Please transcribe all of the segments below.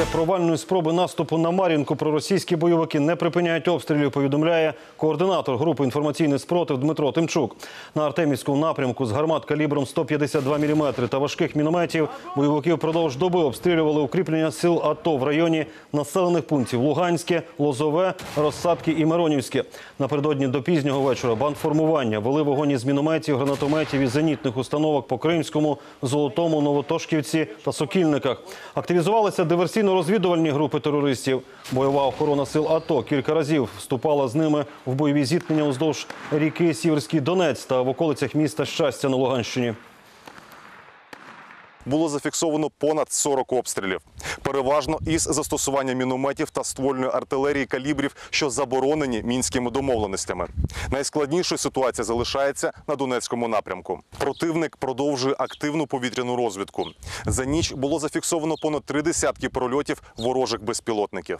Після провальної спроби наступу на Мар'їнку проросійські бойовики не припиняють обстрілів, повідомляє координатор групи інформаційний спротив Дмитро Тимчук. На Артемівському напрямку з гармат калібром 152 мм та важких мінометів бойовики впродовж доби обстрілювали укріплення сил АТО в районі населених пунктів Луганське, Лозове, Розсадки і Миронівське. Напередодні до пізнього вечора бандформування вели вогонь із мінометів, гранатометів і зенітних установок по Кримському, Золотому, Новотошківці та Сокільниках. Активізувалися диверсійно-розвідувальні групи терористів. Бойова охорона сил АТО кілька разів вступала з ними в бойові зіткнення уздовж ріки Сіверський Донець та в околицях міста Щастя на Луганщині. було зафіксовано понад 40 обстрілів, переважно із застосуванням мінометів та ствольної артилерії калібрів, що заборонені мінськими домовленостями. Найскладнішою ситуація залишається на Донецькому напрямку. Противник продовжує активну повітряну розвідку. За ніч було зафіксовано понад три десятки прольотів ворожих безпілотників.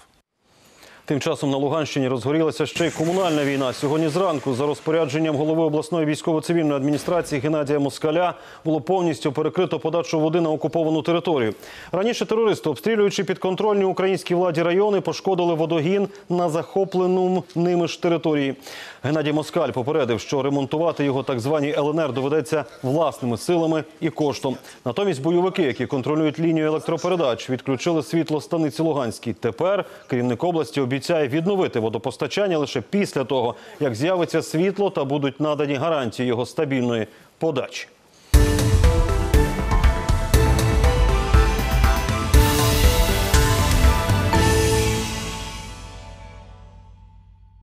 Тим часом на Луганщині розгорілася ще й комунальна війна. Сьогодні зранку, за розпорядженням голови обласної військово-цивільної адміністрації Геннадія Москаля, було повністю перекрито подачу води на окуповану територію. Раніше терористи, обстрілюючи підконтрольні українській владі райони, пошкодили водогін на захопленому ними ж території. Геннадій Москаль попередив, що ремонтувати його так звані ЛНР доведеться власними силами і коштом. Натомість бойовики, які контролюють лінію електропередач, відключили світло станиці Луганській. Тепер керівник області обіцяє відновити водопостачання лише після того, як з'явиться світло та будуть надані гарантії його стабільної подачі.